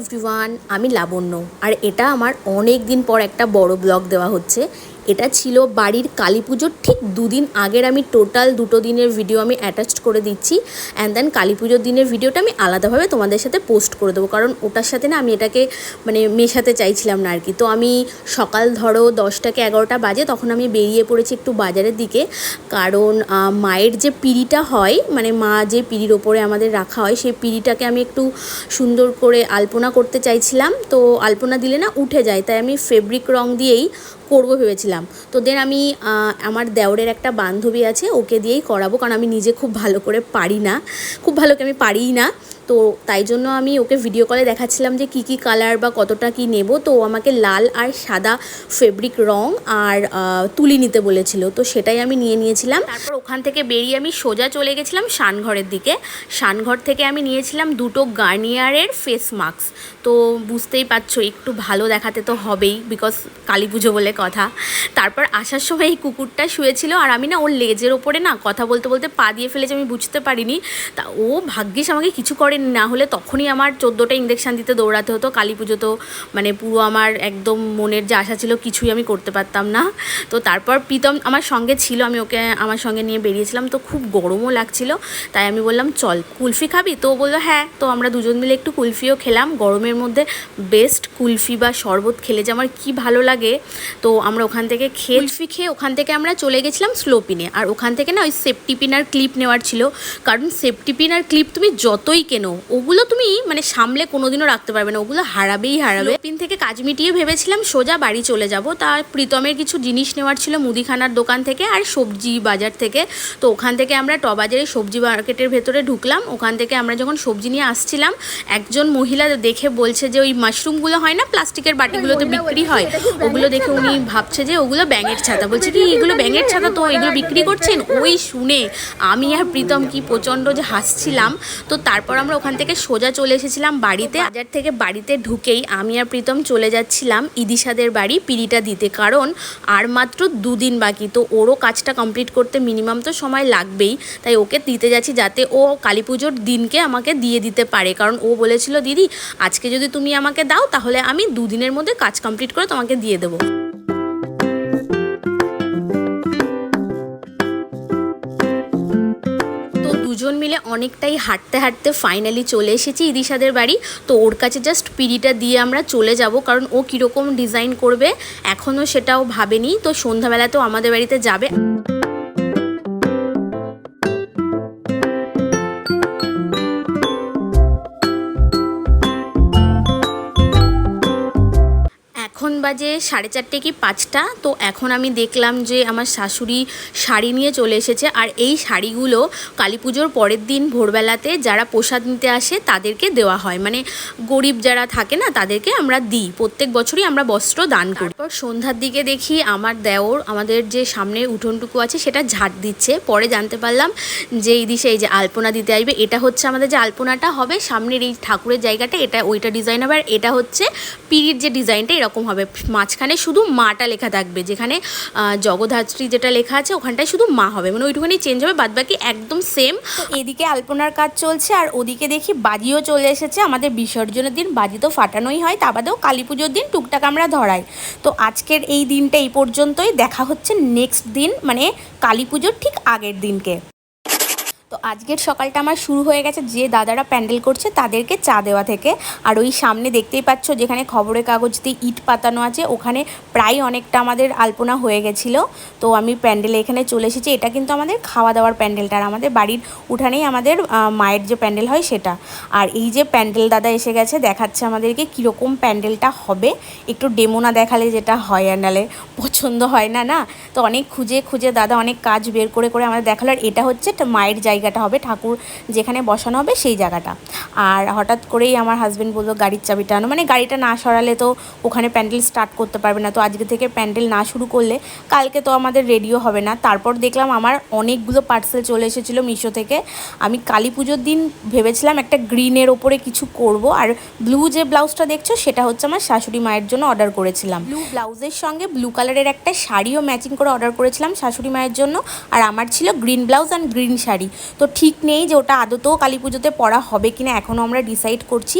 Everyone আমি লাবণ্য। আর এটা আমার অনেক দিন পর একটা বড় ব্লগ দেওয়া হচ্ছে। এটা ছিল বাড়ির কালী পুজোর ঠিক দুদিন আগের আমি টোটাল দুটো দিনের ভিডিও আমি অ্যাটাচড করে দিচ্ছি। অ্যান্ড দেন কালী পুজোর দিনের ভিডিওটা আমি আলাদাভাবে তোমাদের সাথে পোস্ট করে দেবো। কারণ ওটার সাথে না আমি এটাকে মানে মেশাতে চাইছিলাম না আর কি তো আমি সকাল ধরো দশটাকে এগারোটা বাজে তখন আমি বেরিয়ে পড়েছি একটু বাজারের দিকে। কারণ মায়ের যে পিড়িটা হয় মানে মা যে পিড়ির ওপরে আমাদের রাখা হয়, সেই পিড়িটাকে আমি একটু সুন্দর করে আলপনা করতে চাইছিলাম। তো আলপনা দিলে না উঠে যায়। তাই আমি ফেব্রিক রং দিয়েই করব ভেবেছিলাম। তো দেন আমি আমার দেওরের একটা বান্ধবী আছে, ওকে দিয়েই করাবো, কারণ আমি নিজে খুব ভালো করে পারি না। খুব ভালো করে আমি পারিই না। তো তাই জন্য আমি ওকে ভিডিও কলে দেখাচ্ছিলাম যে কী কী কালার বা কতটা কি নেব। তো আমাকে লাল আর সাদা ফেব্রিক রং আর তুলি নিতে বলেছিল। তো সেটাই আমি নিয়ে নিয়েছিলাম। তারপর ওখান থেকে বেরিয়ে আমি সোজা চলে গেছিলাম শানঘরের দিকে। শানঘর থেকে আমি নিয়েছিলাম দুটো গার্নিয়ারের ফেস মাস্ক তো বুঝতেই পারছ, একটু ভালো দেখাতে তো হবেই বিকজ কালী পুজো বলে কথা। তারপর আসার সময় এই কুকুরটা শুয়েছিল আর আমি না ওর লেজের ওপরে না কথা বলতে বলতে পা দিয়ে ফেলেছে, আমি বুঝতে পারিনি। তা ও ভাগ্যিস আমাকে কিছু করেনি। না হলে তখনই আমার চোদ্দোটা ইঞ্জেকশান দিতে দৌড়াতে হতো। কালী পুজো তো মানে পুরো আমার একদম মনের যে আশা ছিল কিছুই আমি করতে পারতাম না। তো তারপর প্রীতম আমার সঙ্গে ছিল, আমি ওকে আমার সঙ্গে নিয়ে বেরিয়েছিলাম। তো খুব গরমও লাগছিল, তাই আমি বললাম, চল, কুলফি খাবি? তো বলল হ্যাঁ। তো আমরা দুজন মিলে একটু কুলফিও খেলাম। গরমের মধ্যে বেস্ট কুলফি বা শরবত খেলে যে আমার কী ভালো লাগে। তো আমরা ওখান থেকে খেয়ে কুলফি খেয়ে ওখান থেকে আমরা চলে গেছিলাম স্লোপিনে আর ওখান থেকে না ওই সেফটি পিন আর ক্লিপ নেওয়ার ছিল। কারণ সেফটি পিন আর ক্লিপ তুমি যতই কেনো ওগুলো তুমি মানে সামলে কোনোদিনও রাখতে পারবে না। ওগুলো হারাবেই হারাবে। পিন থেকে কাজ মিটিয়ে ভেবেছিলাম সোজা বাড়ি চলে যাব। তা প্রীতমের কিছু জিনিস নেওয়ার ছিল মুদিখানার দোকান থেকে আর সবজি বাজার থেকে। তো ওখান থেকে আমরা টবাজারে সবজি মার্কেটের ভেতরে ঢুকলাম। ওখান থেকে আমরা যখন সবজি নিয়ে আসছিলাম একজন মহিলা দেখে বলছে যে ওই মাশরুমগুলো হয় না? প্লাস্টিকের বাটিগুলোতে বিক্রি হয়? ওগুলো দেখে উনি ভাবছে যে ওগুলো ব্যাঙের ছাতা। বলছে কি এগুলো ব্যাঙের ছাতা তো এগুলো বিক্রি করছেন? ওই শুনে আমি আর প্রীতম কি প্রচণ্ড যে হাসছিলাম। তো তারপর আমরা ওখান থেকে সোজা চলে এসেছিলাম বাড়িতে। বাজার থেকে বাড়িতে ঢুকেই আমি আর প্রীতম চলে যাচ্ছিলাম ইদিশাদের বাড়ি পিড়িটা দিতে। কারণ আর মাত্র দুদিন বাকি, তো ওরও কাজটা কমপ্লিট করতে মিনিমাম তো সময় লাগবেই। তাই ওকে দিতে যাচ্ছি যাতে ও কালী পুজোর দিনকে আমাকে দিয়ে দিতে পারে। কারণ ও বলেছিল, দিদি, আজকে যদি তুমি আমাকে দাও, তাহলে আমি দুদিনের মধ্যে কাজ কমপ্লিট করে তোমাকে দিয়ে দেবো। মিলে অনেকটাই হাঁটতে হাঁটতে ফাইনালি চলে এসেছি ইদিশাদের বাড়ি। তো ওর কাছে জাস্ট পিড়িটা দিয়ে আমরা চলে যাব, কারণ ও কীরকম ডিজাইন করবে এখনও সেটাও ভাবেনি। তো সন্ধ্যাবেলাতেও আমাদের বাড়িতে যাবে। বাজে সাড়ে চারটে কি পাঁচটা? তো এখন আমি দেখলাম যে আমার শাশুড়ি শাড়ি নিয়ে চলে এসেছে। আর এই শাড়িগুলো কালী পুজোর পরের দিন ভোরবেলাতে যারা প্রসাদ নিতে আসে তাদেরকে দেওয়া হয়। মানে গরিব যারা থাকে না তাদেরকে আমরা দিই। প্রত্যেক বছরই আমরা বস্ত্র দান করি। তারপর সন্ধ্যার দিকে দেখি আমার দেওর আমাদের যে সামনে উঠোনটুকু আছে সেটা ঝাড় দিচ্ছে। পরে জানতে পারলাম যে এই দিশে এই যে আলপনা দিতে আসবে। এটা হচ্ছে আমাদের যে আলপনাটা হবে, সামনের এই ঠাকুরের জায়গাটা, এটা ওইটা ডিজাইন হবে। আর এটা হচ্ছে পিড়ির যে ডিজাইনটা এরকম হবে। মাঝখানে শুধু মাটা লেখা থাকবে যেখানে আহ, জগদ্ধাত্রী যেটা লেখা আছে ওখানটায় শুধু মা হবে মানে ওইটুখানি চেঞ্জ হবে বাদ বাকি একদম সেম এদিকে আলপনার কাজ চলছে আর ওদিকে দেখি বাজিও চলে এসেছে আমাদের বিসর্জনের দিন বাজি তো ফাটানোই হয় তা বাদেও কালী পুজোর দিন টুকটাক আমরা ধরাই। তো আজকের এই দিনটা এই পর্যন্তই দেখা হচ্ছে নেক্সট দিন মানে কালী পুজোর ঠিক আগের দিনকে। আজকের সকালটা আমার শুরু হয়ে গেছে যে দাদারা প্যান্ডেল করছে তাদেরকে চা দেওয়া থেকে। আর ওই সামনে দেখতেই পাচ্ছ যেখানে খবরের কাগজ দিয়ে ইট পাতানো আছে, ওখানে প্রায় অনেকটা আমাদের আলপনা হয়ে গেছিল। তো আমি প্যান্ডেলে এখানে চলে এসেছি। এটা কিন্তু আমাদের খাওয়া দাওয়ার প্যান্ডেলটা আর আমাদের বাড়ির উঠানেই আমাদের মায়ের যে প্যান্ডেল হয় সেটা। আর এই যে প্যান্ডেল দাদা এসে গেছে, দেখাচ্ছে আমাদেরকে কীরকম প্যান্ডেলটা হবে। একটু ডেমো না দেখালে যেটা হয় অ্যান্ডালে পছন্দ হয় না না? তো অনেক খুঁজে খুঁজে দাদা অনেক কাজ বের করে করে আমাদের দেখাল। আর এটা হচ্ছে মায়ের জায়গাটা হবে, ঠাকুর যেখানে বসানো হবে সেই জায়গাটা। আর হঠাৎ করেই আমার হাজব্যান্ড বলল, গাড়ির চাবিটা আনো। মানে গাড়িটা না সরালে তো ওখানে প্যান্ডেল স্টার্ট করতে পারবে না। তো আজকে থেকে প্যান্ডেল না শুরু করলে কালকে তো আমাদের রেডিও হবে না। তারপর দেখলাম আমার অনেকগুলো পার্সেল চলে এসেছিল মিশো থেকে। আমি কালী পুজোর দিন ভেবেছিলাম একটা গ্রিনের ওপরে কিছু করব। আর ব্লু যে ব্লাউজটা দেখছ, সেটা হচ্ছে আমার শাশুড়ি মায়ের জন্য অর্ডার করেছিলাম। ব্লু ব্লাউজের সঙ্গে ব্লু কালারের একটা শাড়িও ম্যাচিং করে অর্ডার করেছিলাম শাশুড়ি মায়ের জন্য। আর আমার ছিল green blouse and green sari. তো তো ঠিক নেই যে ওটা আদতেও কালী পুজোতে পড়া হবে কিনা এখনও আমরা ডিসাইড করছি।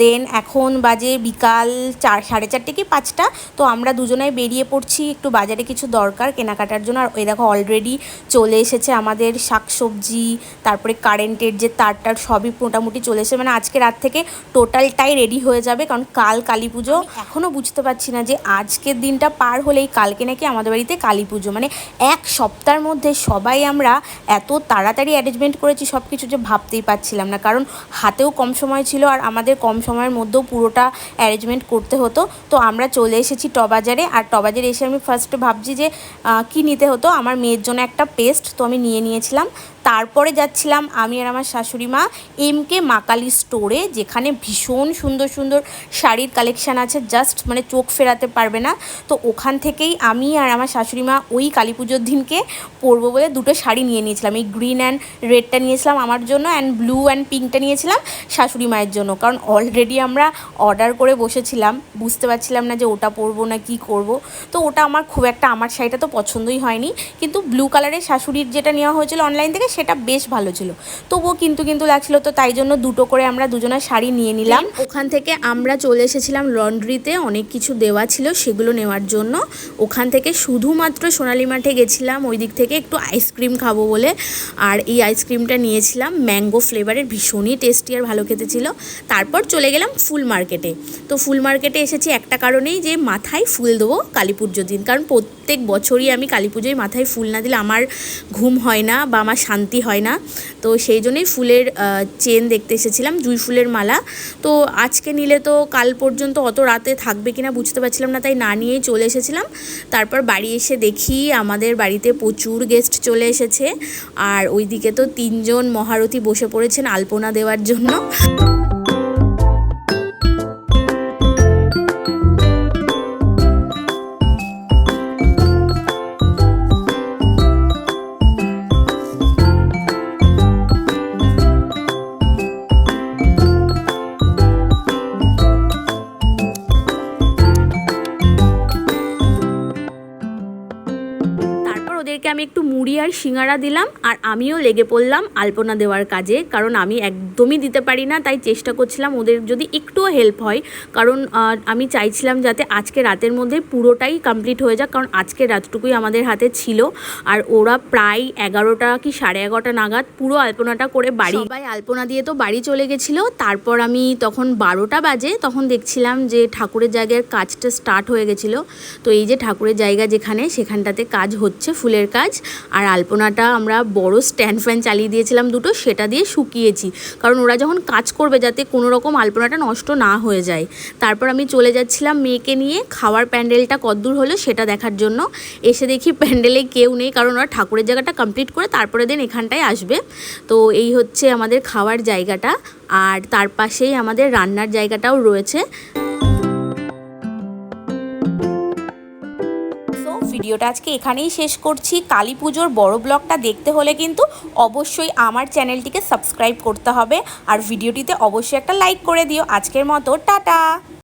দেন এখন বাজে বিকাল চার, সাড়ে চারটে কি পাঁচটা, তো আমরা দুজনাই বেরিয়ে পড়ছি, একটু বাজারে কিছু দরকার, কেনাকাটার জন্য। আর ওই দেখো অলরেডি চলে এসেছে আমাদের শাকসবজি, তারপরে কারেন্টের যে তারটার সবই মোটামুটি চলে এসেছে। মানে আজকে রাত থেকে টোটালটাই রেডি হয়ে যাবে, কারণ কাল কালী পুজো। এখনও বুঝতে পারছি না যে আজকের দিনটা পার হলেই কালকে নাকি আমাদের বাড়িতে কালী পুজো। মানে এক সপ্তাহের মধ্যে সবাই আমরা এত তাড়াতাড়ি অ্যারেঞ্জমেন্ট করেছি সব কিছু যে ভাবতেই পারছিলাম না। কারণ হাতেও কম সময় ছিল আর আমাদের কম সময়ের মধ্যেও পুরোটা অ্যারেঞ্জমেন্ট করতে হতো। তো আমরা চলে এসেছি টবাজারে আর টবাজারে এসে আমি ফার্স্ট ভাবছি যে কি নিতে হতো? আমার মেয়ের জন্য একটা পেস্ট তো আমি নিয়ে নিয়েছিলাম। তারপরে যাচ্ছিলাম আমি আর আমার শাশুড়ি মা এম কে মাকালি স্টোরে যেখানে ভীষণ সুন্দর সুন্দর শাড়ির কালেকশান আছে জাস্ট মানে চোখ ফেরাতে পারবে না। তো ওখান থেকেই আমি আর আমার শাশুড়ি মা ওই কালী পুজোর দিনকে পরবো বলে দুটো শাড়ি নিয়ে নিয়েছিলাম। এই গ্রিন অ্যান্ড রেডটা নিয়েছিলাম আমার জন্য অ্যান্ড ব্লু অ্যান্ড পিঙ্কটা নিয়েছিলাম শাশুড়ি মায়ের জন্য। কারণ অলরেডি আমরা অর্ডার করে বসেছিলাম, বুঝতে পারছিলাম না যে ওটা পরবো না কি করব। তো ওটা আমার খুব একটা, আমার শাড়িটা তো পছন্দই হয়নি। কিন্তু ব্লু কালারের শাশুড়ির যেটা নেওয়া হয়েছিল অনলাইন থেকে সেটা বেশ ভালো ছিল। তবুও কিন্তু কিন্তু লাগছিল তো তাই জন্য দুটো করে আমরা দুজনের শাড়ি নিয়ে নিলাম। ওখান থেকে আমরা চলে এসেছিলাম লন্ড্রিতে, অনেক কিছু দেওয়া ছিল সেগুলো নেওয়ার জন্য। ওখান থেকে শুধুমাত্র সোনালি মাঠে গেছিলাম, ওই দিক থেকে একটু আইসক্রিম খাব বলে। আর এই আইসক্রিমটা নিয়েছিলাম ম্যাঙ্গো ফ্লেভারের ভীষণই টেস্টি আর ভালো খেতে ছিল। তারপর চলে গেলাম ফুল মার্কেটে তো ফুল মার্কেটে এসেছি একটা কারণেই যে মাথায় ফুল দেবো কালী পুজোর দিন। কারণ প্রত্যেক বছরই আমি কালী পুজোয় মাথায় ফুল না দিলে আমার ঘুম হয় না বা আমার শান্তি হয় না। তো সেই জন্যই ফুলের চেন দেখতে এসেছিলাম, জুই ফুলের মালা। তো আজকে নিলে তো কাল পর্যন্ত অত রাতে থাকবে কিনা বুঝতে পারছিলাম না, তাই না নিয়েই চলে এসেছিলাম। তারপর বাড়ি এসে দেখি আমাদের বাড়িতে প্রচুর গেস্ট চলে এসেছে। আর ওইদিকে তো তিনজন মহারথী বসে পড়েছেন আলপনা দেওয়ার জন্য। মুড়ি আর সিঙ্গারা দিলাম আর আমিও লেগে পড়লাম আলপনা দেওয়ার কাজে। কারণ আমি একদমই দিতে পারি না, তাই চেষ্টা করছিলাম ওদের যদি একটুও হেল্প হয়। কারণ আমি চাইছিলাম যাতে আজকে রাতের মধ্যে পুরোটাই কমপ্লিট হয়ে যাক, কারণ আজকে রাতটুকুই আমাদের হাতে ছিল। আর ওরা প্রায় এগারোটা কি সাড়ে এগারোটা নাগাদ পুরো আলপনাটা করে বাড়ি সবাই আলপনা দিয়ে তো বাড়ি চলে গেছিল। তারপর আমি তখন বারোটা বাজে, তখন দেখছিলাম যে ঠাকুরের জায়গার কাজটা স্টার্ট হয়ে গেছিল। তো এই যে ঠাকুরের জায়গা যেখানে, সেখানটাতে কাজ হচ্ছে, ফুলের কাজ। আর আলপনাটা আমরা বড় স্ট্যান্ড ফ্যান চালিয়ে দিয়েছিলাম দুটো, সেটা দিয়ে শুকিয়েছি। কারণ ওরা যখন কাজ করবে যাতে কোনো রকম আলপনাটা নষ্ট না হয়ে যায়। তারপর আমি চলে যাচ্ছিলাম মেয়েকে নিয়ে, খাওয়ার প্যান্ডেলটা কদ্দূর হলো সেটা দেখার জন্য। এসে দেখি প্যান্ডেলে কেউ নেই, কারণ ওরা ঠাকুরের জায়গাটা কমপ্লিট করে তারপরে দিন এখানটায় আসবে। তো এই হচ্ছে আমাদের খাওয়ার জায়গাটা, আর তার পাশেই আমাদের রান্নার জায়গাটাও রয়েছে। ভিডিওটা আজকে এখানেই শেষ করছি। কালী পুজোর বড় ব্লগটা দেখতে হলে কিন্তু অবশ্যই আমার চ্যানেলটিকে সাবস্ক্রাইব করতে হবে। আর ভিডিওটিতে অবশ্যই একটা লাইক করে দিও। আজকের মতো, টাটা!